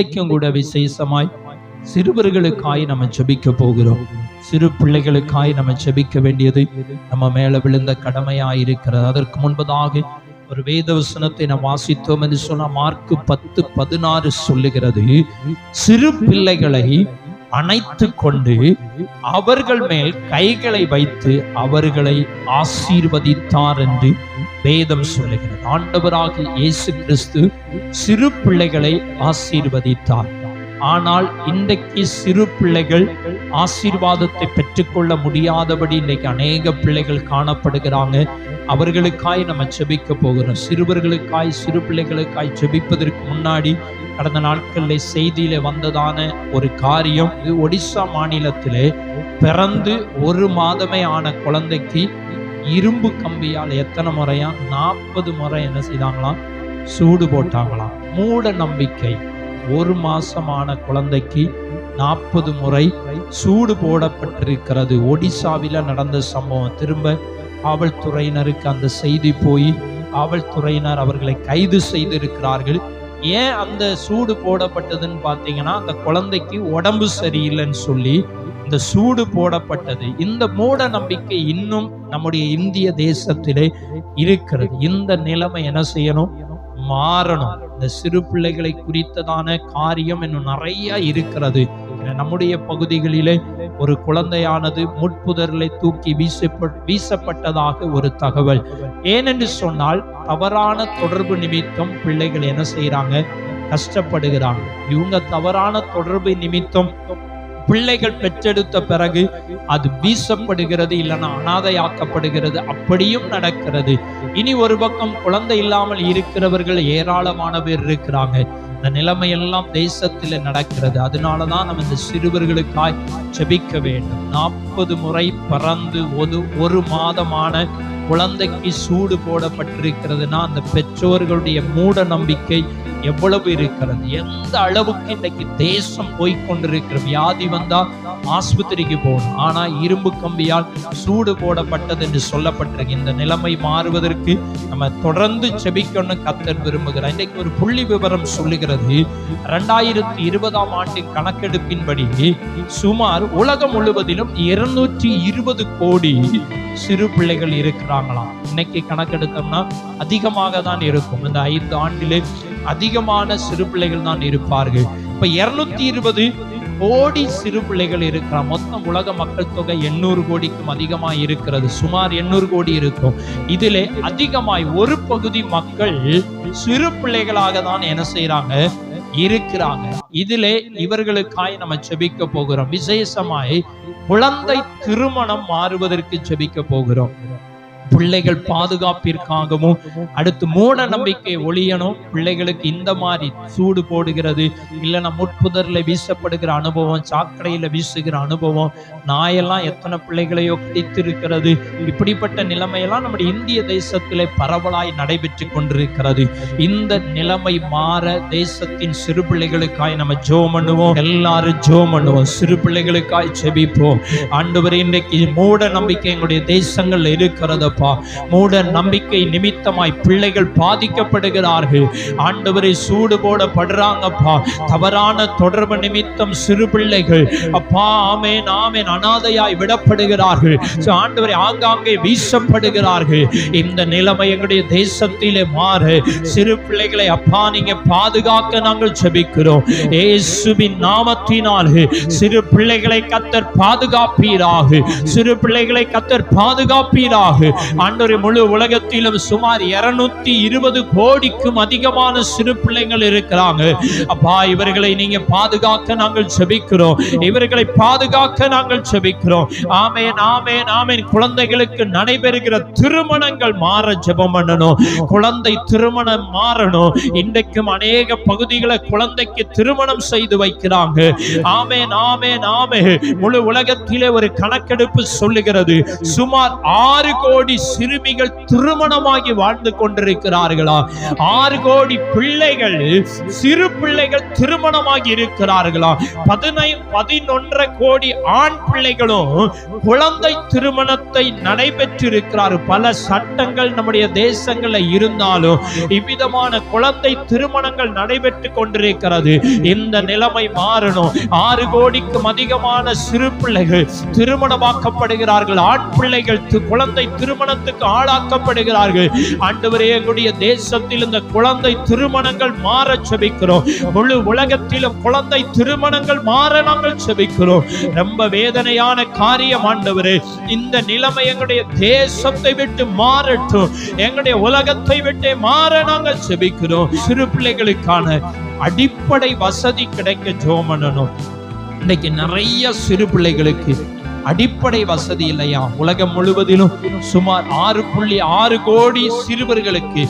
இன்றைக்கும் கூட விசேஷமாய் சிறுவர்களுக்காய் நம்ம ஜெபிக்க போகிறோம். சிறு பிள்ளைகளுக்காய் நம்ம ஜெபிக்க வேண்டியது நம்ம மேல விழுந்த கடமையாயிருக்கிறது அதற்கு முன்பதாக ஒரு வேத வசனத்தை நாம் வாசித்தோம் என்று சொன்னால் மார்க்கு பத்து பதினாறு சொல்லுகிறது. சிறு பிள்ளைகளை அணைத்து கொண்டு அவர்கள் மேல் கைகளை வைத்து அவர்களை ஆசீர்வதித்தார் என்று வேதம் சொல்லுகிறது. ஆண்டவராக இயேசு கிறிஸ்து சிறு பிள்ளைகளை ஆசீர்வதித்தார். ஆனால் இன்றைக்கு சிறு பிள்ளைகள் ஆசீர்வாதத்தை பெற்றுக்கொள்ள முடியாதபடி இன்றைக்கு அநேக பிள்ளைகள் காணப்படுகிறாங்க. அவர்களுக்காய் நம்ம செபிக்க போகிறோம். சிறுவர்களுக்காய் சிறு பிள்ளைகளுக்காய் ஜெபிப்பதற்கு முன்னாடி கடந்த நாட்களில் செய்தியில வந்ததான ஒரு காரியம். இது ஒடிசா மாநிலத்திலே பிறந்து ஒரு மாதமே ஆன குழந்தைக்கு இரும்பு கம்பியால் எத்தனை முறையா? நாற்பது முறை என்ன செய்தாங்களாம்? சூடு போட்டாங்களாம். மூட நம்பிக்கை. ஒரு மாசமான குழந்தைக்கு நாற்பது முறை சூடு போடப்பட்டிருக்கிறது. ஒடிசாவில நடந்த சம்பவம். திரும்ப காவல்துறையினருக்கு அந்த செய்தி போய் காவல்துறையினர் அவர்களை கைது செய்திருக்கிறார்கள். ஏன் அந்த சூடு போடப்பட்டதுன்னு பார்த்தீங்கன்னா அந்த குழந்தைக்கு உடம்பு சரியில்லைன்னு சொல்லி இந்த சூடு போடப்பட்டது. இந்த மூட நம்பிக்கை இன்னும் நம்முடைய இந்திய தேசத்திலே இருக்கிறது. இந்த நிலைமை என்ன செய்யணும்? மாறணும். இந்த சிறு பிள்ளைகளை குறித்ததான காரியம் இன்னும் நிறைய இருக்கிறது. நம்முடைய பகுதிகளிலே ஒரு குழந்தையானது முட்புதர்களை தூக்கி வீசப்பட் வீசப்பட்டதாக ஒரு தகவல். ஏனென்று சொன்னால் தவறான தொடர்பு நிமித்தம் பிள்ளைகள் என்ன செய்யறாங்க கஷ்டப்படுகிறாங்க. இவங்க தவறான தொடர்பு நிமித்தம் பிள்ளைகள் பெற்றெடுத்த பிறகு அது வீசப்படுகிறது இல்லைன்னா அனாதையாக்கப்படுகிறது. அப்படியும் நடக்கிறது. இனி ஒரு பக்கம் குழந்தை இல்லாமல் இருக்கிறவர்கள் ஏராளமான பேர் இருக்கிறாங்க. இந்த நிலைமையெல்லாம் தேசத்தில் நடக்கிறது. அதனாலதான் நம்ம இந்த சிறுவர்களுக்காய் ஜெபிக்க வேண்டும். நாற்பது முறை பறந்து ஒரு ஒரு மாதமான குழந்தைக்கு சூடு போடப்பட்டிருக்கிறதுனா அந்த பெற்றோர்களுடைய மூட நம்பிக்கை எவ்வளவு இருக்கிறது? எந்த அளவுக்கு இன்னைக்கு தேசம் போய்க்கொண்டிருக்கிற வியாதி வந்தா ஆஸ்பத்திரிக்கு போகணும். ஆனா இரும்பு கம்பியால் சூடு போடப்பட்டது என்று சொல்லப்பட்டிருக்கு இந்த நிலைமை மாறுவதற்கு நம்ம தொடர்ந்து செபிக்கணும் கத்தர் விரும்புகிறார். இன்னைக்கு ஒரு புள்ளி விவரம் சொல்லுகிறது. ரெண்டாயிரத்தி இருபதாம் ஆண்டின் கணக்கெடுப்பின்படி சுமார் உலகம் முழுவதிலும் இருநூற்றி இருபது கோடி சிறு பிள்ளைகள் இருக்கிறாங்களாம். இன்னைக்கு கணக்கெடுத்தோம்னா அதிகமாக தான் இருக்கும். இந்த ஐந்து ஆண்டிலே அதிகமான சிறு பிள்ளைகள் தான் இருப்பார்கள். இப்ப இருநூத்தி இருபது கோடி சிறு பிள்ளைகள் இருக்கிறார் மொத்தம் உலக மக்கள் தொகை எண்ணூறு கோடிக்கும் அதிகமாக இருக்கிறது. சுமார் எண்ணூறு கோடி இருக்கும். இதிலே அதிகமாய் ஒரு பகுதி மக்கள் சிறு பிள்ளைகளாக தான் என்ன செய்யறாங்க இருக்கிறாங்க. இதிலே இவர்களுக்காய் நம்ம செபிக்க போகிறோம். விசேஷமாய் குழந்தை திருமணம் மாறுவதற்கு செபிக்க போகிறோம். பிள்ளைகள் பாதுகாப்பிற்காகவும் அடுத்து மூட நம்பிக்கை ஒழியணும். பிள்ளைகளுக்கு இந்த மாதிரி சூடு போடுகிறது. இல்லைன்னா முட்புதரில் வீசப்படுகிற அனுபவம் சாக்கடையில வீசுகிற அனுபவம் நாயெல்லாம் எத்தனை பிள்ளைகளையோ கிடைத்திருக்கிறது இப்படிப்பட்ட நிலைமையெல்லாம் நம்முடைய இந்திய தேசத்திலே பரவலாய் நடைபெற்று கொண்டிருக்கிறது. இந்த நிலைமை மாற தேசத்தின் சிறு பிள்ளைகளுக்காய் நம்ம ஜோ பண்ணுவோம். எல்லாரும் ஜோ பண்ணுவோம். சிறு பிள்ளைகளுக்காய் செபிப்போம். வரை இன்றைக்கு மூட நம்பிக்கை எங்களுடைய தேசங்கள்ல அப்பா. மூட நம்பிக்கை நிமித்தமாய் பிள்ளைகள் பாதிக்கப்படுகிறார்கள். ஆண்டவரை சூடு போடப்படுறாங்கப்பா தவறான தொடர்பு நிமித்தம் சிறு பிள்ளைகள் அப்பா ஆமேன் ஆமேன் அனாதையாய் விடப்படுகிறார்கள். ஆண்டவரை ஆங்காங்கே வீசப்படுகிறார்கள். இந்த நிலைமை எங்களுடைய தேசத்திலே மாறு சிறு பிள்ளைகளை அப்பா நீங்க பாதுகாக்க நாங்கள் செபிக்கிறோம் ஏசுவின் நாமத்தினாலே சிறு பிள்ளைகளை கத்தர் பாதுகாப்பீராக. சிறு பிள்ளைகளை கத்தர் பாதுகாப்பீராக. ஆண்டோரை முழு உலகத்திலும் சுமார் இருநூத்தி இருபது கோடிக்கும் அதிகமான சிறு பிள்ளைகள் இருக்கிறாங்க. அப்பா இவர்களை நீங்க பாதுகாக்க நாங்கள் செபிக்கிறோம். இவர்களை பாதுகாக்க நாங்கள் செபிக்கிறோம். ஆமேன் ஆமேன் ஆமேன். குழந்தைகளுக்கு நடைபெறுகிற திருமணங்கள் மாற ஜெபம் பண்ணணும். குழந்தை திருமணம் மாறணும். இன்றைக்கும் அநேக பகுதிகளை குழந்தைக்கு திருமணம் செய்து வைக்கிறாங்க. ஆமேன் ஆமேன் ஆமே முழு உலகத்திலே ஒரு கணக்கெடுப்பு சொல்லுகிறது. சுமார் ஆறு கோடி கோடி சிறுமிகள் திருமணமாகி வாழ்ந்து கொண்டிருக்கிறார்களா? ஆறு கோடி பிள்ளைகள் சிறு பிள்ளைகள் திருமணமாகி இருக்கிறார்களா? பதினை பதினொன்றரை கோடி ஆண் பிள்ளைகளும் குழந்தை திருமணத்தை நடைபெற்றிருக்கிறார். பல சட்டங்கள் நம்முடைய தேசங்கள்ல இருந்தாலும் இவ்விதமான குழந்தை திருமணங்கள் நடைபெற்று கொண்டிருக்கிறது. இந்த நிலைமை மாறணும். ஆறு கோடிக்கும் அதிகமான சிறு பிள்ளைகள் திருமணமாக்கப்படுகிறார்கள். ஆண் பிள்ளைகள் குழந்தை குழந்தை திருமணத்துக்கு ஆளாக்கப்படுகிறார்கள். ஆண்டவரே எங்களுடைய தேசத்தில் இந்த குழந்தை திருமணங்கள் மாற செபிக்கிறோம். முழு உலகத்திலும் குழந்தை திருமணங்கள் மாற நாங்கள் செபிக்கிறோம். ரொம்ப வேதனையான காரியம் ஆண்டவரே. இந்த நிலைமை எங்களுடைய தேசத்தை விட்டு மாறட்டும். எங்களுடைய உலகத்தை விட்டு மாற நாங்கள் செபிக்கிறோம். சிறு பிள்ளைகளுக்கான அடிப்படை வசதி கிடைக்க ஜோமனனும் இன்னைக்கு நிறைய சிறு பிள்ளைகளுக்கு அடிப்படை வசதி இல்லையா? உலகம் முழுவதிலும் சுமார் ஆறு புள்ளி ஆறு கோடி சிறுவர்களுக்கு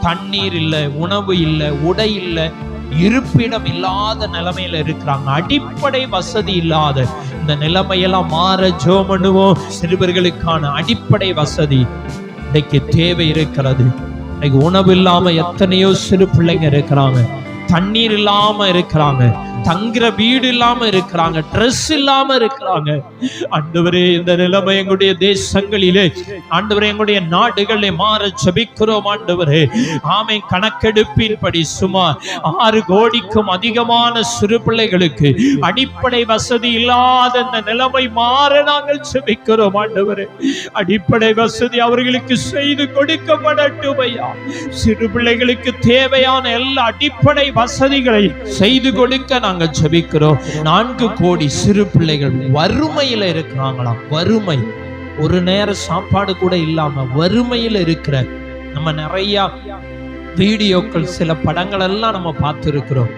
தண்ணீர் இல்லை உணவு இல்லை உடை இல்லை இருப்பிடம் இல்லாத நிலைமையில இருக்கிறாங்க. அடிப்படை வசதி இல்லாத இந்த நிலைமையெல்லாம் மாற ஜோ பண்ணுவோம். சிறுவர்களுக்கான அடிப்படை வசதி இன்னைக்கு தேவை இருக்கிறது. இன்னைக்கு உணவு இல்லாம எத்தனையோ சிறு பிள்ளைங்க இருக்கிறாங்க. தண்ணீர் இல்லாம இருக்கிறாங்க. தங்குற வீடு இல்லாம இருக்கிறாங்க ட்ரெஸ் இல்லாம இருக்கிறாங்க. ஆண்டவரே இந்த நிலைமை எங்களுடைய தேசங்களிலே ஆண்டவரே எங்களுடைய நாடுகளை மாற ஜபிக்கிறோம் ஆண்டவரே. ஆமை கணக்கெடுப்பின்படி சுமார் ஆறு கோடிக்கும் அதிகமான சிறு பிள்ளைகளுக்கு அடிப்படை வசதி இல்லாத இந்த நிலைமை மாற நாங்கள் ஜபிக்கிறோம் ஆண்டவரே. அடிப்படை வசதி அவர்களுக்கு செய்து கொடுக்கப்படட்டும் ஐயா. சிறு பிள்ளைகளுக்கு தேவையான எல்லா அடிப்படை வசதிகளை செய்து கொடுக்க நான் நாங்க ஜபிக்கிறோம். நான்கு கோடி சிறு பிள்ளைகள் வறுமையில இருக்கிறாங்களாம். வறுமை. ஒரு நேர சாப்பாடு கூட இல்லாம வறுமையில இருக்கிற நம்ம நிறைய வீடியோக்கள் சில படங்கள் எல்லாம் நம்ம பார்த்துருக்கிறோம்.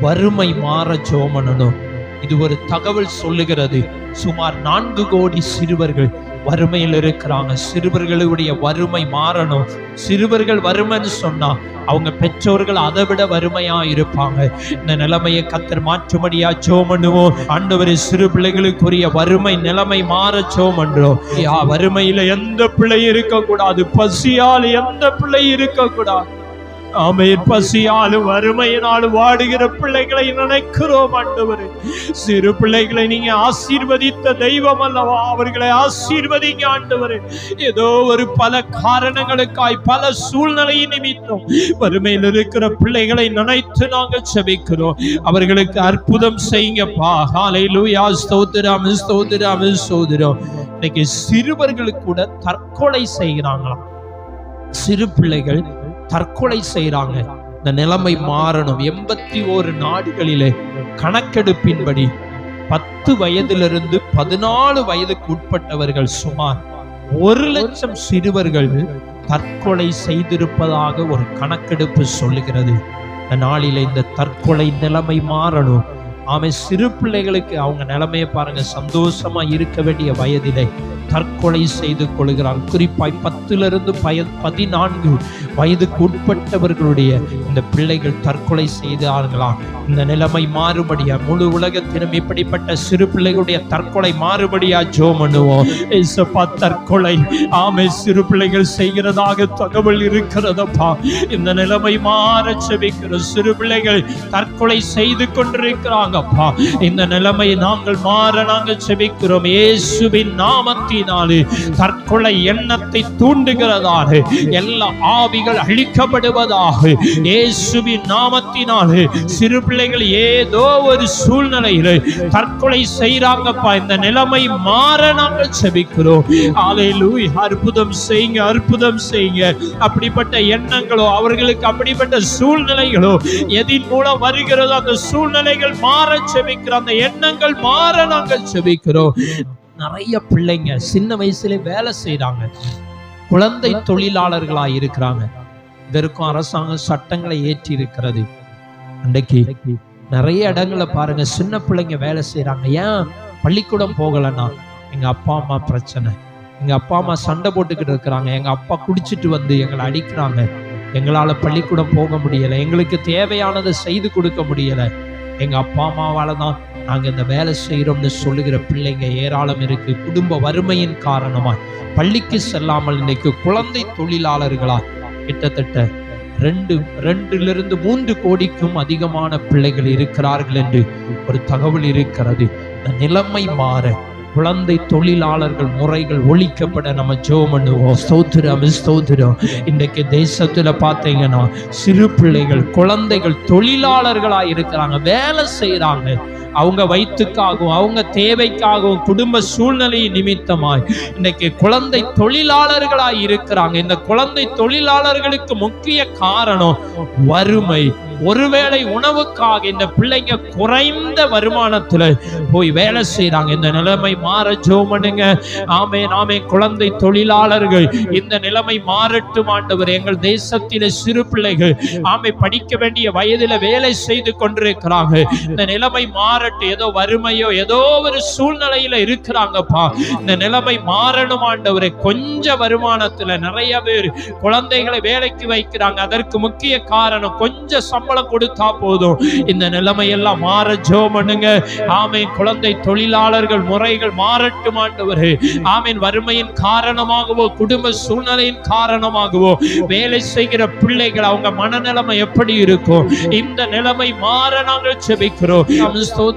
வறுமை மாற ஜோமனனும் இது ஒரு தகவல் சொல்லுகிறது. சுமார் நான்கு கோடி சிறுவர்கள் வறுமையில் இருக்கிறாங்க. சிறுவர்களுடைய வறுமை மாறணும். சிறுவர்கள் வறுமைன்னு சொன்னா அவங்க பெற்றோர்கள் அதை விட வறுமையா இருப்பாங்க. இந்த நிலைமையை கத்தர் மாற்றும்படியா சோமண்ணுவோம் பண்ணுவோம் சிறு பிள்ளைகளுக்குரிய வறுமை நிலைமை மாற சோமன்றோம் யா வறுமையில எந்த பிள்ளை இருக்கக்கூடாது? பசியால் எந்த பிள்ளை இருக்கக்கூடாது? ஆமையின் பசியாலும் வறுமையினாலும் வாடுகிற பிள்ளைகளை நினைக்கிறோம் ஆண்டவர். சிறு பிள்ளைகளை நீங்க ஆசீர்வதித்த தெய்வம் அல்லவா? அவர்களை ஆசீர்வதிங்க ஆண்டவரே. ஏதோ ஒரு பல காரணங்களுக்காய் பல சூழ்நிலை நிமித்தம் வறுமையில் இருக்கிற பிள்ளைகளை நினைத்து நாங்கள் செபிக்கிறோம். அவர்களுக்கு அற்புதம் செய்யுங்கப்பா. லூயா ஸ்தோத்திரம் ஸ்தோத்திரம் ஸ்தோத்திரம். இன்னைக்கு சிறுவர்கள் கூட தற்கொலை செய்கிறாங்களாம். சிறு பிள்ளைகள் தற்கொலை செய்கிறாங்க இந்த நிலைமை மாறணும். எண்பத்தி ஓரு நாடுகளிலே கணக்கெடுப்பின்படி பத்து வயதிலிருந்து பதினாலு வயதுக்கு உட்பட்டவர்கள் சுமார் ஒரு லட்சம் சிறுவர்கள் தற்கொலை செய்திருப்பதாக ஒரு கணக்கெடுப்பு சொல்லுகிறது. இந்த நாளில இந்த தற்கொலை நிலைமை மாறணும். ஆமை சிறு பிள்ளைகளுக்கு அவங்க நிலைமையை பாருங்க. சந்தோஷமா இருக்க வேண்டிய வயதிலே தற்கொலை செய்து கொள்கிறார். குறிப்பாய் பத்திலிருந்து பய பதினான்கு வயதுக்கு உட்பட்டவர்களுடைய இந்த பிள்ளைகள் தற்கொலை செய்தார்களாம் இந்த நிலைமை மாறுபடியா? முழு உலகத்திலும் இப்படிப்பட்ட சிறு பிள்ளைகளுடைய தற்கொலை மாறுபடியா ஜோ பண்ணுவோம் ஏசப்பா தற்கொலை. ஆமை சிறு பிள்ளைகள் செய்கிறதாக தகவல் இருக்கிறதப்பா. இந்த நிலைமை மாற செபிக்கிற சிறு பிள்ளைகள் தற்கொலை செய்து கொண்டிருக்கிறாங்கப்பா. இந்த நிலைமை நாங்கள் மாற நாங்கள் செபிக்கிறோம். இயேசுவின் நாமத்தினாலே தற்கொலை எண்ணத்தை தூண்டுகிறதாக எல்லா ஆவிகள் அழிக்கப்படுவதாக இயேசுவின் நாமத்தினாலே சிறு பிள்ளைகள் ஏதோ ஒரு சூழ்நிலையில் தற்கொலை செய்கிறாங்கப்பா. இந்த நிலைமை மாற நாங்கள் செபிக்கிறோம். ஆலையிலூய் அற்புதம் செய்யுங்க அற்புதம் செய்யுங்க. அப்படிப்பட்ட எண்ணங்களோ அவர்களுக்கு அப்படிப்பட்ட சூழ்நிலைகளோ எதின் மூலம் வருகிறதோ அந்த சூழ்நிலைகள் மாற செபிக்கிறோம் அந்த எண்ணங்கள் மாற நாங்கள் செபிக்கிறோம். நிறைய பிள்ளைங்க சின்ன வயசுல வேலை செய்கிறாங்க குழந்தை தொழிலாளர்களா இருக்கிறாங்க. இதற்கும் அரசாங்கம் சட்டங்களை ஏற்றி இருக்கிறது அன்றைக்கு நிறைய இடங்களை பாருங்க சின்ன பிள்ளைங்க வேலை செய்கிறாங்க ஏன்? பள்ளிக்கூடம் போகலன்னா. எங்க அப்பா அம்மா பிரச்சனை. எங்க அப்பா அம்மா சண்டை போட்டுக்கிட்டு இருக்கிறாங்க. எங்க அப்பா குடிச்சிட்டு வந்து எங்களை அடிக்கிறாங்க. எங்களால பள்ளிக்கூடம் போக முடியலை. எங்களுக்கு தேவையானதை செய்து கொடுக்க முடியலை. எங்க அப்பா அம்மாவால தான் நாங்கள் இந்த வேலை செய்கிறோம்னு சொல்லுகிற பிள்ளைங்க ஏராளம் இருக்குது குடும்ப வறுமையின் காரணமாக பள்ளிக்கு செல்லாமல் இன்னைக்கு குழந்தை தொழிலாளர்களா கிட்டத்தட்ட ரெண்டு ரெண்டிலிருந்து மூன்று கோடிக்கும் அதிகமான பிள்ளைகள் இருக்கிறார்கள் என்று ஒரு தகவல் இருக்கிறது. இந்த நிலைமை மாற குழந்தை தொழிலாளர்கள் முறைகள் ஒழிக்கப்பட நம்ம ஜெபம் பண்ணுவோம். ஸ்தோத்திரம் ஸ்தோத்திரம். இன்றைக்கு தேசத்தில் பார்த்தீங்கன்னா சிறு பிள்ளைகள் குழந்தைகள் தொழிலாளர்களாக இருக்கிறாங்க வேலை செய்கிறாங்க அவங்க வயிற்றுக்காகவும் அவங்க தேவைக்காகவும் குடும்ப சூழ்நிலை நிமித்தமாய் இன்னைக்கு குழந்தை தொழிலாளர்களாய் இருக்கிறாங்க. இந்த குழந்தை தொழிலாளர்களுக்கு முக்கிய காரணம் வறுமை. ஒருவேளை உணவுக்காக இந்த பிள்ளைங்க குறைந்த வருமானத்துல போய் வேலை செய்யறாங்க இந்த நிலைமை மாற ஜோமனுங்க. ஆமே நாமே குழந்தை தொழிலாளர்கள் இந்த நிலைமை மாறட்டும் ஆண்டவர். எங்கள் தேசத்தில சிறு பிள்ளைகள் ஆமை படிக்க வேண்டிய வயதில வேலை செய்து கொண்டிருக்கிறாங்க. இந்த நிலைமை மாற மாறட்டும். ஏதோ வறுமையோ ஏதோ ஒரு சூழ்நிலையில இருக்கிறாங்கப்பா. இந்த நிலைமை மாறணும் ஆண்டவரே. கொஞ்சம் வருமானத்துல நிறைய பேர் குழந்தைகளை வேலைக்கு வைக்கிறாங்க. அதற்கு முக்கிய காரணம் கொஞ்சம் சம்பளம் கொடுத்தா போதும். இந்த நிலைமை எல்லாம் மாற ஜோ பண்ணுங்க. ஆமீன். குழந்தை தொழிலாளர்கள் முறைகள் மாறட்டும் ஆண்டவரே. ஆமீன். வறுமையின் காரணமாகவோ குடும்ப சூழ்நிலையின் காரணமாகவோ வேலை செய்கிற பிள்ளைகள் அவங்க மனநிலைமை எப்படி இருக்கும்? இந்த நிலைமை மாற நாங்கள் செபிக்கிறோம்.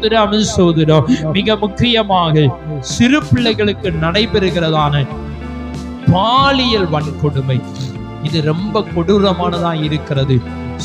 அமின் ஸ்தோத்திரம் மிக முக்கியமாக சிறு பிள்ளைகளுக்கு நடைபெறுகிறதான பாலியல் வன்கொடுமை. இது ரொம்ப கொடூரமானதா இருக்கிறது.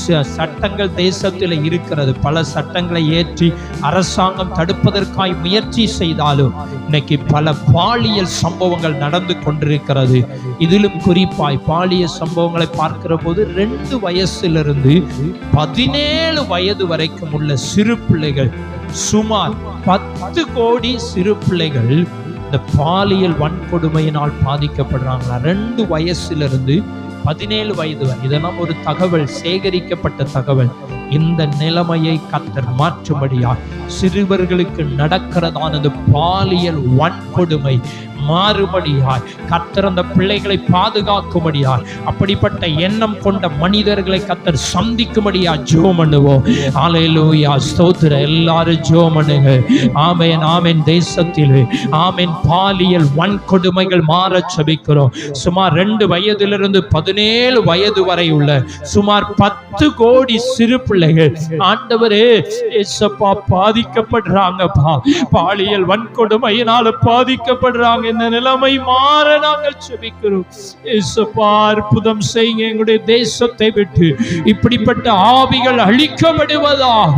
ச- சட்டங்கள் தேசத்தில் இருக்கிறது. பல சட்டங்களை ஏற்றி அரசாங்கம் தடுப்பதற்காய் முயற்சி செய்தாலும் இன்னைக்கு பல பாலியல் சம்பவங்கள் நடந்து கொண்டிருக்கிறது. இதிலும் குறிப்பாய் பாலியல் சம்பவங்களை பார்க்கிற போது ரெண்டு வயசிலிருந்து பதினேழு வயது வரைக்கும் உள்ள சிறு பிள்ளைகள் சுமார் பத்து கோடி சிறு பிள்ளைகள் இந்த பாலியல் வன்கொடுமையினால் பாதிக்கப்படுறாங்களா? ரெண்டு வயசிலிருந்து பதினேழு வயது வரை. இதெல்லாம் ஒரு தகவல் சேகரிக்கப்பட்ட தகவல். இந்த நிலைமையை கத்தர் மாற்றும்படியா சிறுவர்களுக்கு நடக்கிறதானது பாலியல் வன்கொடுமை. மாறுபடியாய். கத்தர் அந்த பிள்ளைகளை பாதுகாக்கும்படியாய். அப்படிப்பட்ட எண்ணம் கொண்ட மனிதர்களை கத்தர் சந்திக்கும்படியா ஜோ பண்ணுவோம். ஆலையிலூயா ஸ்தோத்திர எல்லாரும் ஜோ பண்ணுங்க. ஆமேன் ஆமேன். தேசத்தில். ஆமேன். பாலியல் வன்கொடுமைகள் மாற சபிக்கிறோம். சுமார் ரெண்டு வயதிலிருந்து பதினேழு வயது வரை உள்ள சுமார் பத்து கோடி சிறு பிள்ளைகள். ஆண்டவரே ஏசப்பா பாதிக்கப்படுறாங்கப்பா. பாலியல் வன்கொடுமையினால பாதிக்கப்படுறாங்க. இந்த நிலைமை மாற நாங்கள் செபிக்கிறோம். அற்புதம் செய்ய எங்களுடைய தேசத்தை விட்டு இப்படிப்பட்ட ஆவிகள் அழிக்கப்படுவதாக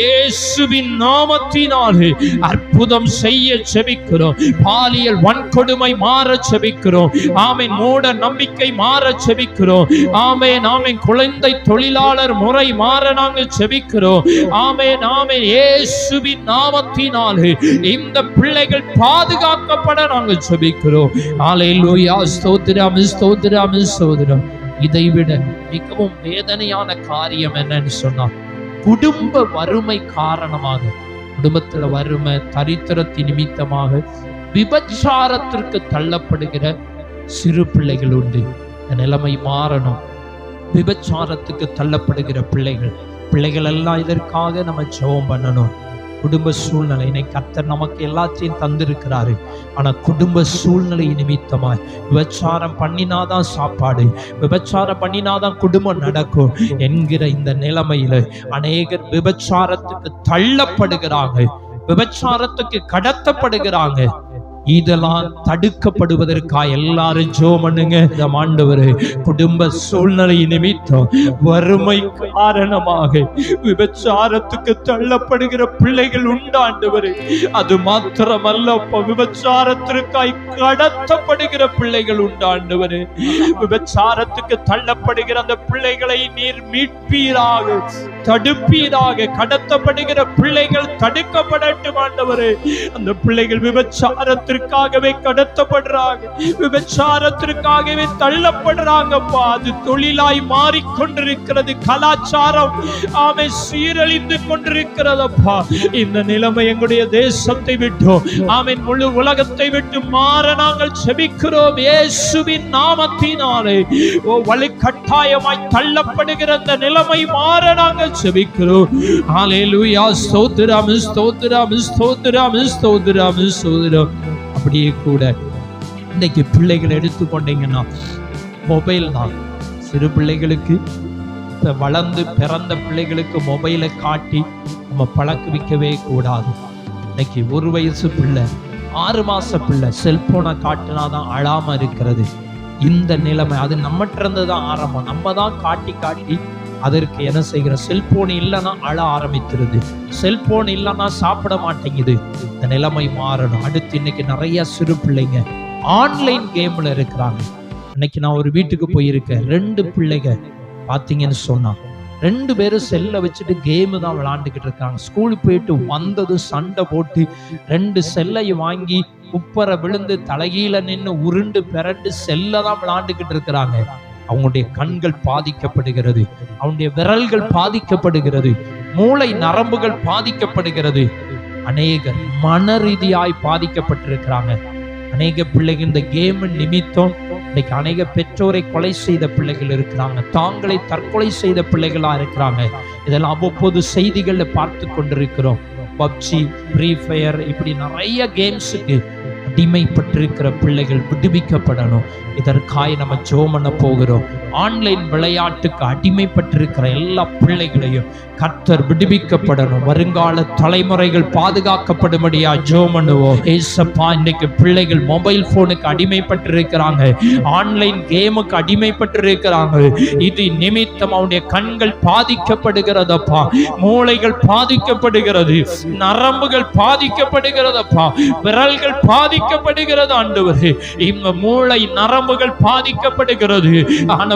இயேசுவின் நாமத்தினாலே அற்புதம் செய்ய செபிக்கிறோம். பாலியல் வன்கொடுமை மாற செபிக்கிறோம். ஆமென் மூட நம்பிக்கை மாற செபிக்கிறோம். ஆமென் ஆமென் குழந்தை தொழிலாளர் முறை மாற நாங்கள் செபிக்கிறோம். ஆமென் ஆமென் இயேசுவின் நாமத்தினாலே இந்த பிள்ளைகள் பாதுகாக்கப்பட நாங்கள் செபிக்கிறோம் ஹalleluya. ஸ்தோத்திரம் ஸ்தோத்திரம் ஸ்தோத்திரம். இதைவிட மிகவும் வேதனையான காரியம் என்னன்னு சொன்னா குடும்ப வறுமை காரணமாக குடும்பத்துல வறுமை தரித்திரத்தின் நிமித்தமாக விபச்சாரத்திற்கு தள்ளப்படுகிற சிறு பிள்ளைகள் உண்டு. நிலைமை மாறணும். விபச்சாரத்துக்கு தள்ளப்படுகிற பிள்ளைகள் பிள்ளைகள் எல்லாம் இதற்காக நம்ம ஜெபம் பண்ணணும். குடும்ப சூழ்நிலை. இன்னைக்கு கர்த்தர் நமக்கு எல்லாத்தையும் தந்திருக்கிறாரு. ஆனா குடும்ப சூழ்நிலை நிமித்தமாய் விபச்சாரம் பண்ணினாதான் சாப்பாடு. விபச்சாரம் பண்ணினாதான் குடும்பம் நடக்கும் என்கிற இந்த நிலைமையில் அநேகர் விபச்சாரத்துக்கு தள்ளப்படுகிறாங்க. விபச்சாரத்துக்கு கடத்தப்படுகிறாங்க. இதெல்லாம் தடுக்கப்படுவதற்காக எல்லாரும் ஜோ பண்ணுங்க இந்த ஆண்டவர் குடும்ப சூழ்நிலை நிமித்தம் வறுமை காரணமாக விபச்சாரத்துக்கு தள்ளப்படுகிற பிள்ளைகள் உண்டாண்டவர் அது மாத்திரமல்ல விபச்சாரத்திற்காய் கடத்தப்படுகிற பிள்ளைகள் உண்டாண்டவர் விபச்சாரத்துக்கு தள்ளப்படுகிற அந்த பிள்ளைகளை நீர் மீட்பீராக தடுப்பீராக கடத்தப்படுகிற பிள்ளைகள் தடுக்கப்படட்டும் ஆண்டவர். அந்த பிள்ளைகள் விபச்சாரத்திற்கு விபச்சாரத்திற்காகவே கடத்தப்படுறாங்க. விபச்சாரத்திற்காகவே தள்ளப்படுறாங்கப்பா. அது தொழிலாய் மாறிக்கொண்டிருக்கிறது. கலாச்சாரம் ஆமை சீரழிந்து கொண்டிருக்கிறதப்பா. இந்த நிலைமை எங்களுடைய தேசத்தை விட்டு ஆமின் முழு உலகத்தை விட்டு மாற நாங்கள் செபிக்கிறோம். இயேசுவின் நாமத்தினாலே. ஓ வழி கட்டாயமாய் தள்ளப்படுகிற அந்த நிலைமை மாற நாங்கள் செபிக்கிறோம். ஹalleluya. ஸ்தோத்திரம் ஸ்தோத்திரம் ஸ்தோத்திரம் ஸ்தோத்திரம் ஸ்தோத்திரம். அப்படியே கூட இன்னைக்கு பிள்ளைகளை எடுத்துக்கொண்டீங்கன்னா மொபைல் தான். சிறு பிள்ளைகளுக்கு வளர்ந்து பிறந்த பிள்ளைகளுக்கு மொபைலை காட்டி நம்ம பழக்குவிக்கவே கூடாது. இன்னைக்கு ஒரு வயசு பிள்ளை ஆறு மாச பிள்ளை செல்போனை காட்டினாதான் அழாம இருக்கிறது. இந்த நிலைமை அது நம்மகிட்ட இருந்து தான் ஆரம்பம். நம்ம தான் காட்டி காட்டி அதற்கு என்ன செய்கிற? செல்போன் இல்லைன்னா அழ ஆரம்பித்திருது செல்போன் இல்லைன்னா சாப்பிட மாட்டேங்குது. இந்த நிலைமை மாறணும். அடுத்து இன்னைக்கு நிறைய சிறு பிள்ளைங்க ஆன்லைன் கேம்ல இருக்கிறாங்க. இன்னைக்கு நான் ஒரு வீட்டுக்கு போயிருக்கேன். ரெண்டு பிள்ளைங்க பார்த்தீங்கன்னு சொன்னா. ரெண்டு பேரும் செல்லை வச்சுட்டு கேமு தான் விளாண்டுக்கிட்டு இருக்காங்க. ஸ்கூலுக்கு போயிட்டு வந்தது சண்டை போட்டு ரெண்டு செல்லையும் வாங்கி குப்பரை விழுந்து தலைகீழ நின்று உருண்டு பிறண்டு செல்லை தான் விளாண்டுக்கிட்டு இருக்கிறாங்க. அவங்களுடைய கண்கள் பாதிக்கப்படுகிறது. அவனுடைய விரல்கள் பாதிக்கப்படுகிறது. மூளை நரம்புகள் பாதிக்கப்படுகிறது. அநேகர் மன ரீதியாய் பாதிக்கப்பட்டிருக்கிறாங்க. அநேக பிள்ளைகள் இந்த கேம் நிமித்தம் இன்னைக்கு அநேக பெற்றோரை கொலை செய்த பிள்ளைகள் இருக்கிறாங்க. தாங்களை தற்கொலை செய்த பிள்ளைகளா இருக்கிறாங்க. இதெல்லாம் அவ்வப்போது செய்திகள்ல பார்த்து கொண்டிருக்கிறோம். பப்ஜி ஃப்ரீ ஃபயர் இப்படி நிறைய கேம்ஸுக்கு அடிமைப்பட்டிருக்கிற பிள்ளைகள் விடுவிக்கப்படணும். இதற்காய் நம்ம ஜோம் பண்ண போகிறோம். ஆன்லைன் விளையாட்டுக்கு அடிமைப்பட்டிருக்கிற எல்லா பிள்ளைகளையும் கர்த்தர் விடுவிக்கப்படணும். வருங்கால தலைமுறைகள் பாதுகாக்கப்படும்படியா ஜோ பண்ணுவோம். ஏசப்பா இன்னைக்கு பிள்ளைகள் மொபைல் போனுக்கு அடிமைப்பட்டிருக்கிறாங்க. ஆன்லைன் கேமுக்கு அடிமைப்பட்டிருக்கிறாங்க. இது நிமித்தம் அவனுடைய கண்கள் பாதிக்கப்படுகிறதப்பா. மூளைகள் பாதிக்கப்படுகிறது. நரம்புகள் பாதிக்கப்படுகிறதப்பா. விரல்கள் பாதிக்கப்படுகிறது ஆண்டவரே. இந்த மூளை நரம்புகள் பாதிக்கப்படுகிறது.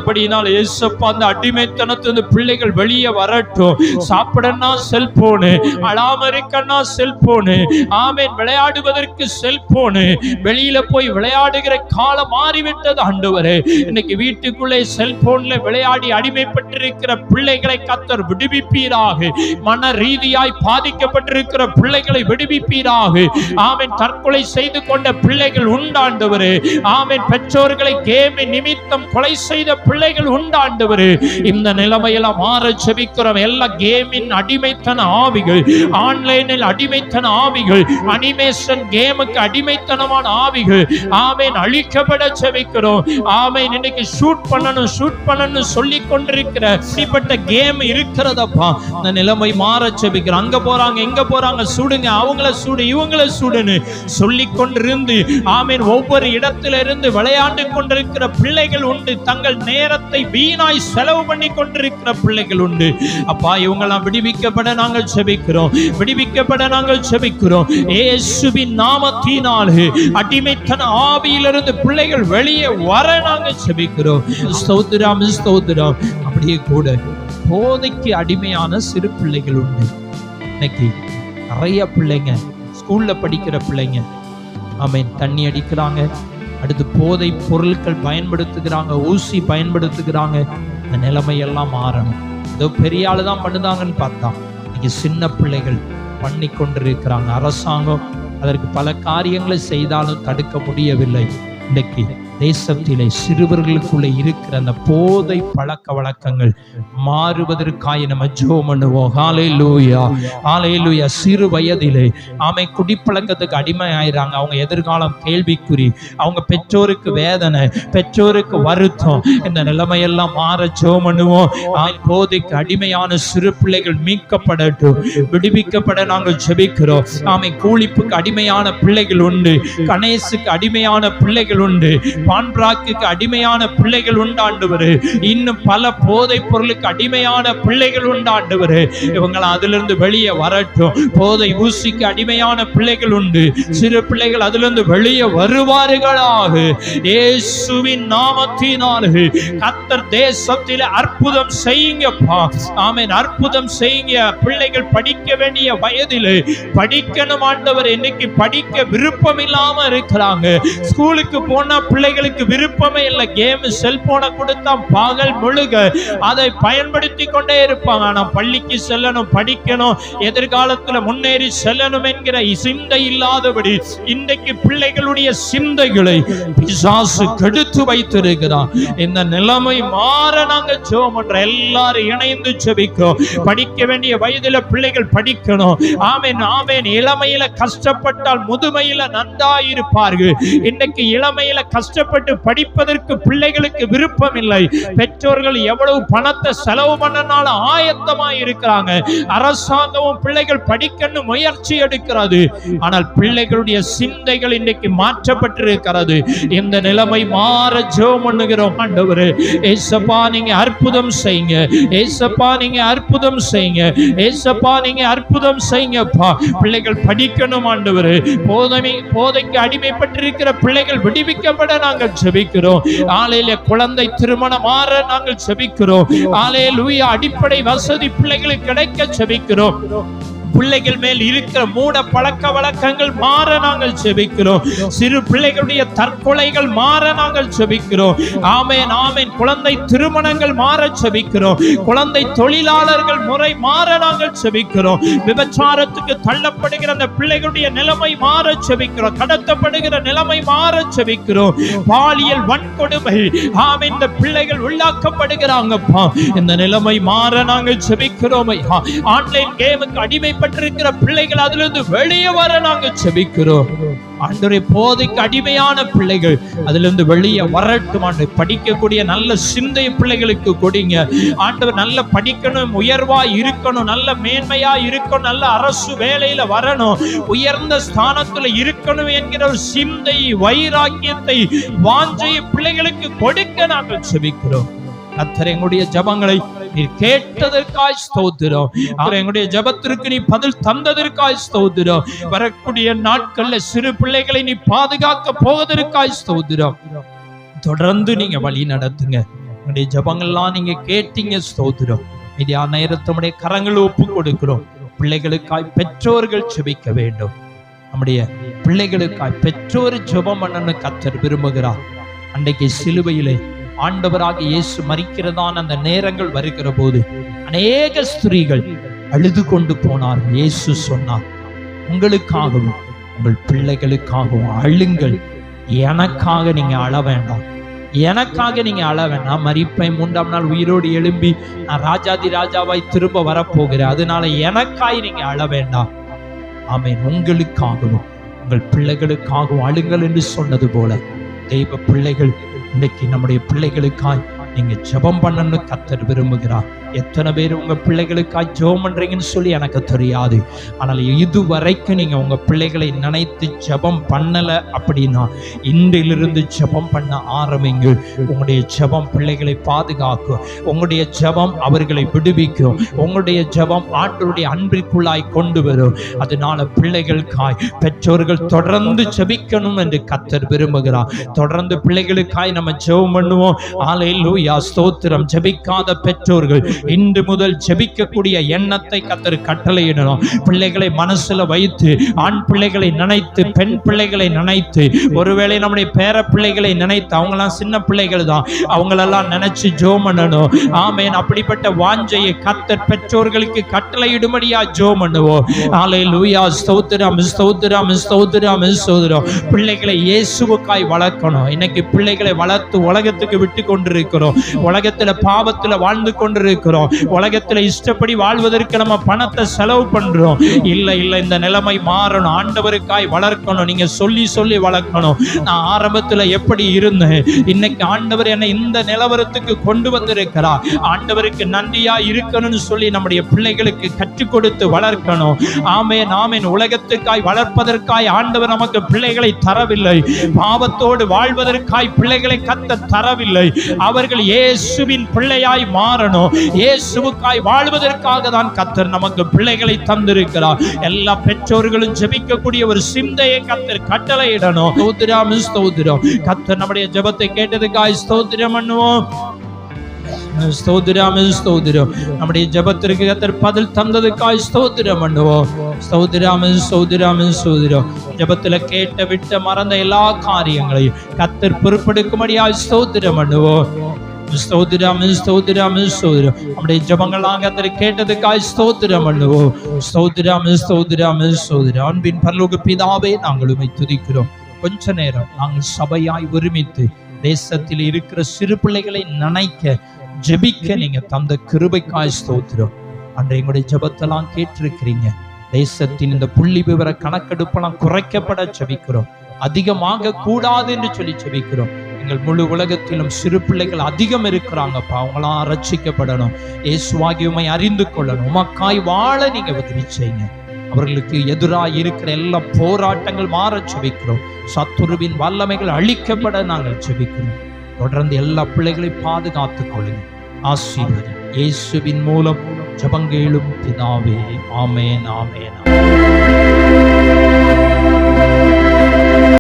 ஆனபடியினால் ஏசப்பா அந்த அடிமைத்தனத்திலிருந்து பிள்ளைகள் வெளியே வரட்டும். சாப்பிடனா செல்போனு அழாம இருக்கன்னா செல்போனு ஆமேன் விளையாடுவதற்கு செல்போனு. வெளியில போய் விளையாடுகிற காலம் மாறிவிட்டது ஆண்டவரே. இன்னைக்கு வீட்டுக்குள்ளே செல்போன்ல விளையாடி அடிமைப்பட்டிருக்கிற பிள்ளைகளை கத்தர் விடுவிப்பீராக. மன ரீதியாய் பாதிக்கப்பட்டிருக்கிற பிள்ளைகளை விடுவிப்பீராக. ஆமேன் தற்கொலை செய்து கொண்ட பிள்ளைகள் உண்டாண்டவரே ஆமேன் பெற்றோர்களை கேமி நிமித்தம் கொலை செய்த பிள்ளைகள் உண்டாண்டவரு. இந்த நிலைமையில மாற செபிக்கிறோம். எல்லா கேமின் அடிமைத்தன ஆவிகள் ஆன்லைனில் அடிமைத்தன ஆவிகள் அனிமேஷன் கேமுக்கு அடிமைத்தனமான ஆவிகள் ஆமேன் அழிக்கப்பட செபிக்கிறோம். ஆமேன் இன்னைக்கு ஷூட் பண்ணணும் ஷூட் பண்ணணும் சொல்லி கொண்டிருக்கிற அப்படிப்பட்ட கேம் இருக்கிறதப்பா. இந்த நிலைமை மாற செபிக்கிறோம். அங்க போறாங்க எங்க போறாங்க சுடுங்க அவங்கள சுடு இவங்கள சுடுன்னு சொல்லி கொண்டிருந்து ஆமேன் ஒவ்வொரு இடத்துல இருந்து விளையாண்டு கொண்டிருக்கிற பிள்ளைகள் உண்டு. தங்கள் நேரத்தை வீணாய் செலவு பண்ணி கொண்டிருக்கிற பிள்ளைகள் உண்டு. அப்பா இவங்கெல்லாம் விடுவிக்கப்பட நாங்கள் செபிக்கிறோம். விடுவிக்கப்பட நாங்கள் செபிக்கிறோம். ஏசுவின் நாமத்தினாலே அடிமைத்தன ஆவியிலிருந்து பிள்ளைகள் வெளியே வர நாங்கள் செபிக்கிறோம். ஸ்தோத்திரம் ஸ்தோத்திரம். அப்படியே கூட போதைக்கு அடிமையான சிறு பிள்ளைகள் உண்டு. இன்னைக்கு நிறைய பிள்ளைங்க ஸ்கூல்ல படிக்கிற பிள்ளைங்க. ஆமென். தண்ணி அடிக்கிறாங்க. அடுத்து போதை பொருட்கள் பயன்படுத்துகிறாங்க ஊசி பயன்படுத்துகிறாங்க. இந்த நிலைமையெல்லாம் மாறணும். ஏதோ பெரிய ஆளு தான் பண்ணுதாங்கன்னு பார்த்தா இன்னைக்கு சின்ன பிள்ளைகள் பண்ணி கொண்டிருக்கிறாங்க. அரசாங்கம் அதற்கு பல காரியங்களை செய்தாலும் தடுக்க முடியவில்லை. இன்னைக்கு தேசத்திலே சிறுவர்களுக்குள்ளே இருக்கிற அந்த போதை பழக்க வழக்கங்கள் மாறுவதற்காக நம்ம ஜோ பண்ணுவோம். ஹாலே லூயா ஹாலே லூயா சிறு வயதிலே ஆமை குடிப்பழக்கத்துக்கு அடிமை ஆயிடுறாங்க அவங்க எதிர்காலம் கேள்விக்குறி. அவங்க பெற்றோருக்கு வேதனை பெற்றோருக்கு வருத்தம். இந்த நிலைமையெல்லாம் மாற ஜோ பண்ணுவோம். போதைக்கு அடிமையான சிறு பிள்ளைகள் மீட்கப்படட்டும். விடுவிக்கப்பட நாங்கள் ஜெபிக்கிறோம். ஆமை கூலிப்புக்கு அடிமையான பிள்ளைகள் உண்டு. கணேசுக்கு அடிமையான பிள்ளைகள் உண்டு. பான்பிராக்குக்கு அடிமையான பிள்ளைகள் உண்டாண்டவர். இன்னும் பல போதை பொருளுக்கு அடிமையான பிள்ளைகள் உண்டாண்டவர். இவங்களை அதிலிருந்து வெளியே வரட்டும். போதை ஊசிக்கு அடிமையான பிள்ளைகள் உண்டு. சிறு பிள்ளைகள் அதிலிருந்து வெளியே வருவார்களாக. இயேசுவின் நாமத்தினாலே கத்தர் தேசத்தில் அற்புதம் செய்யுங்கப்பா. ஆமேன். அற்புதம் செய்யுங்க. பிள்ளைகள் படிக்க வேண்டிய வயதில் படிக்கணும் ஆண்டவர். இன்னைக்கு படிக்க விருப்பம் இல்லாம இருக்கிறாங்க. ஸ்கூலுக்கு போனா பிள்ளைகளுக்கு விருப்பமே இல்லை. கேம் செல்போனை கொடுத்தா பகல் முழுக. அதை பயன்படுத்தி கொண்டே இருப்பாங்க. ஆனால் பள்ளிக்கு செல்லணும் படிக்கணும் எதிர்காலத்துல முன்னேறி செல்லணும் என்கிற சிந்தை இல்லாதபடி இன்றைக்கு பிள்ளைகளுடைய சிந்தைகளை பிசாசு கெடுத்து வைத்திருக்கிறான். இந்த நிலைமை மாற நாங்கள் ஜெபம் பண்ற எல்லாரும் இணைந்து ஜெபிக்கிறோம். படிக்க வேண்டிய வயதுல பிள்ளைகள் படிக்கணும். ஆமேன் ஆமேன். இளமையில கஷ்டப்பட்டால் முதுமையில நன்றாயிருப்பார்கள். இன்னைக்கு இளமையில கஷ்ட கஷ்டப்பட்டு படிப்பதற்கு பிள்ளைகளுக்கு விருப்பம் இல்லை பெற்றோர்கள் எவ்வளவு பணத்தை செலவு பண்ணனால ஆயத்தமா இருக்கிறாங்க. அரசாங்கமும் பிள்ளைகள் படிக்கணும் முயற்சி எடுக்கிறது. ஆனால் பிள்ளைகளுடைய சிந்தைகள் இன்னைக்கு மாற்றப்பட்டிருக்கிறது. இந்த நிலைமை மாற ஜெபம் பண்ணுகிறோம். ஆண்டவரே ஏசப்பா நீங்க அற்புதம் செய்யுங்க. ஏசப்பா நீங்க அற்புதம் செய்யுங்க. ஏசப்பா நீங்க அற்புதம் செய்யுங்கப்பா. பிள்ளைகள் படிக்கணும் ஆண்டவரே. போதமை போதைக்கு அடிமைப்பட்டிருக்கிற பிள்ளைகள் விடுவிக்கப்பட நாங்கள் ஜெபிக்கிறோம். ஆலையில குழந்தை திருமணம் மாற நாங்கள் ஜெபிக்கிறோம். ஆலையில் அடிப்படை வசதி பிள்ளைகளுக்கு கிடைக்க ஜெபிக்கிறோம். பிள்ளைகள் மேல் இருக்கிற மூட பழக்க வழக்கங்கள் மாற நாங்கள் செபிக்கிறோம். சிறு பிள்ளைகளுடைய தற்கொலைகள் மாற நாங்கள் செபிக்கிறோம். ஆமேன் ஆமேன். குழந்தை திருமணங்கள் மாற செபிக்கிறோம். குழந்தை தொழிலாளர்கள் முறை மாற நாங்கள் செபிக்கிறோம். விபச்சாரத்துக்கு தள்ளப்படுகிற அந்த பிள்ளைகளுடைய நிலைமை மாற செபிக்கிறோம். கடத்தப்படுகிற நிலைமை மாற செபிக்கிறோம். பாலியல் வன்கொடுமை. ஆமேன். இந்த பிள்ளைகள் உள்ளாக்கப்படுகிறாங்கப்பா. இந்த நிலைமை மாற நாங்கள் செபிக்கிறோம் ஆன்லைன் கேமுக்கு அடிமைப்பட்டிருக்கிற பிள்ளைகள் அதிலிருந்து வெளியே வர நாங்க செபிக்கிறோம். ஆண்டவரை போதைக்கு அடிமையான பிள்ளைகள் அதிலிருந்து வெளியே வரட்டும். ஆண்டு படிக்கக்கூடிய நல்ல சிந்தை பிள்ளைகளுக்கு கொடுங்க. ஆண்டவர் நல்ல படிக்கணும் உயர்வா இருக்கணும் நல்ல மேன்மையா இருக்கணும் நல்ல அரசு வேலையில வரணும். உயர்ந்த ஸ்தானத்துல இருக்கணும் என்கிற ஒரு சிந்தை வைராக்கியத்தை வாஞ்சையை பிள்ளைகளுக்கு கொடுக்க நாங்கள் செபிக்கிறோம். கத்தர் எங்களுடைய ஜபங்களை நீர் கேட்டதற்காய் ஸ்தோத்திரம். அவர் எங்களுடைய ஜபத்திற்கு நீ பதில் தந்ததற்காய் ஸ்தோத்திரம். வரக்கூடிய நாட்கள்ல சிறு பிள்ளைகளை நீ பாதுகாக்க போவதற்காய் ஸ்தோத்திரம். தொடர்ந்து நீங்க வழி நடத்துங்க. உங்களுடைய ஜபங்கள்லாம் நீங்க கேட்டீங்க ஸ்தோத்திரம். இது நேரத்தமுடைய கரங்களை ஒப்பு கொடுக்கிறோம். பிள்ளைகளுக்காய் பெற்றோர்கள் செபிக்க வேண்டும். நம்முடைய பிள்ளைகளுக்காய் பெற்றோர் ஜெபம் பண்ணணும்னு கத்தர் விரும்புகிறார். அன்றைக்கு சிலுவையிலே ஆண்டவராக இயேசு மறிக்கிறதான அந்த நேரங்கள் வருகிற போது அநேக ஸ்திரீகள் அழுது கொண்டு போனார். இயேசு சொன்னார் உங்களுக்காகவும் உங்கள் பிள்ளைகளுக்காகவும் அழுங்கள். எனக்காக நீங்க அழ வேண்டாம். எனக்காக நீங்க அழ வேண்டாம். மறிப்பேன் மூன்றாம் நாள் உயிரோடு எழும்பி நான் ராஜாதி ராஜாவாய் திரும்ப வரப்போகிறேன். அதனால எனக்காய் நீங்க அழ வேண்டாம். ஆமென். உங்களுக்காகவும் உங்கள் பிள்ளைகளுக்காகவும் அழுங்கள் என்று சொன்னது போல தெய்வ பிள்ளைகள் இன்னைக்கு நம்முடைய பிள்ளைகளுக்காய் நீங்க ஜெபம் பண்ணணும்னு கத்தர் விரும்புகிறார். எத்தனை பேர் உங்கள் பிள்ளைகளுக்காய் ஜெபம் பண்ணுறீங்கன்னு சொல்லி எனக்கு தெரியாது. ஆனால் இதுவரைக்கும் நீங்கள் உங்கள் பிள்ளைகளை நினைத்து ஜெபம் பண்ணலை அப்படின்னா இன்றிலிருந்து ஜெபம் பண்ண ஆரம்பிங்க உங்களுடைய ஜெபம் பிள்ளைகளை பாதுகாக்கும். உங்களுடைய ஜெபம் அவர்களை விடுவிக்கும். உங்களுடைய ஜெபம் ஆற்றலுடைய அன்பிற்குள்ளாய் கொண்டு வரும். அதனால பிள்ளைகளுக்காய் பெற்றோர்கள் தொடர்ந்து ஜெபிக்கணும் என்று கத்தர் விரும்புகிறார். தொடர்ந்து பிள்ளைகளுக்காய் நம்ம ஜெபம் பண்ணுவோம். ஆலையிலூயா ஸ்தோத்திரம். ஜெபிக்காத பெற்றோர்கள் இன்று முதல் ஜெபிக்கக்கூடிய எண்ணத்தை கத்தர் கட்டளையிடணும். பிள்ளைகளை மனசுல வைத்து ஆண் பிள்ளைகளை நினைத்து பெண் பிள்ளைகளை நினைத்து ஒருவேளை நம்முடைய பேர பிள்ளைகளை நினைத்து அவங்களாம் சின்ன பிள்ளைகள் தான். அவங்களெல்லாம் நினைச்சு ஜோ பண்ணணும். ஆமேன். அப்படிப்பட்ட வாஞ்சையை கத்தர் பெற்றோர்களுக்கு கட்டளையிடும்படியா ஜோ பண்ணுவோம். ஆலை லூயா ஸ்தோத்திரம் ஸ்தோத்திரம் ஸ்தோத்திரம் ஸ்தோத்திரம். பிள்ளைகளை இயேசுவுக்காய் வளர்க்கணும். இன்னைக்கு பிள்ளைகளை வளர்த்து உலகத்துக்கு விட்டு கொண்டிருக்கிறோம். உலகத்துல பாவத்துல வாழ்ந்து கொண்டிருக்கிறோம். இருக்கிறோம் உலகத்துல இஷ்டப்படி வாழ்வதற்கு நம்ம பணத்தை செலவு பண்றோம். இல்ல இல்ல இந்த நிலைமை மாறணும். ஆண்டவருக்காய் வளர்க்கணும். நீங்க சொல்லி சொல்லி வளர்க்கணும். நான் ஆரம்பத்துல எப்படி இருந்தேன்? இன்னைக்கு ஆண்டவர் என்னை இந்த நிலவரத்துக்கு கொண்டு வந்திருக்கிறார். ஆண்டவருக்கு நன்றியா இருக்கணும்னு சொல்லி நம்முடைய பிள்ளைகளுக்கு கற்றுக் கொடுத்து வளர்க்கணும். ஆமே நாமின் உலகத்துக்காய் வளர்ப்பதற்காய் ஆண்டவர் நமக்கு பிள்ளைகளை தரவில்லை. பாவத்தோடு வாழ்வதற்காய் பிள்ளைகளை கத்த தரவில்லை. அவர்கள் இயேசுவின் பிள்ளையாய் மாறணும். இயேசுவுக்காய் வாழ்வதற்காக தான் கத்தர் நமக்கு பிள்ளைகளை தந்திருக்கிறார். எல்லா பெற்றோர்களும் ஜெபிக்கக்கூடிய ஒரு சிந்தையை கத்தர் கட்டளையிடணும். ஸ்தோத்திரம் ஸ்தோத்திரம். கத்தர் நம்முடைய ஜெபத்தை கேட்டதுக்காய் ஸ்தோத்திரம் பண்ணுவோம். ஸ்தோத்திரம் ஸ்தோத்திரம். நம்முடைய ஜபத்திற்கு கத்தர் பதில் தந்ததுக்காய் ஸ்தோத்திரம் பண்ணுவோம். ஸ்தோதிராம ஸ்தோதிராம ஸ்தோதிரம் ஜபத்தில் கேட்ட விட்ட மறந்த எல்லா காரியங்களையும் கத்தர் பொறுப்பெடுக்கும்படியாய் ஸ்தோத்திரம் பண்ணுவோம். ஸ்தோத்திரம் ஸ்தோத்திரம் ஸ்தோத்திரம். நம்முடைய ஜபங்களாக அந்த கேட்டதுக்காய் ஸ்தோத்திரம் அல்லவோ ஸ்தோத்திரம் ஸ்தோத்திரம் ஸ்தோத்திரம். அன்பின் பரலோக பிதாவே நாங்கள் உமை துதிக்கிறோம். கொஞ்ச நேரம் நாங்கள் சபையாய் ஒருமித்து தேசத்தில் இருக்கிற சிறு பிள்ளைகளை நினைக்க ஜெபிக்க நீங்க தந்த கிருபைக்காய் ஸ்தோத்திரம். அன்றை எங்களுடைய ஜெபத்தெல்லாம் கேட்டிருக்கிறீங்க. தேசத்தின் இந்த புள்ளி விவர கணக்கெடுப்பெல்லாம் குறைக்கப்பட ஜெபிக்கிறோம். அதிகமாக கூடாது என்று சொல்லி ஜபிக்கிறோம். எங்கள் முழு உலகத்திலும் சிறு பிள்ளைகள் அதிகம் இருக்கிறாங்கப்பா. அவங்களாம் ரட்சிக்கப்படணும். இயேசுவாகி அறிந்து கொள்ளணும். உமக்காய் வாழ நீங்க உதவி செய்யுங்க. அவர்களுக்கு எதிராக இருக்கிற எல்லா போராட்டங்கள் மாற செபிக்கிறோம். சத்துருவின் வல்லமைகள் அழிக்கப்பட நாங்கள் செபிக்கிறோம். தொடர்ந்து எல்லா பிள்ளைகளையும் பாதுகாத்துக் கொள்ளுங்க. ஆசீர்வதி இயேசுவின் மூலம் ஜபங்கேளும் பிதாவே. ஆமேன் ஆமேன் ஆமேன்.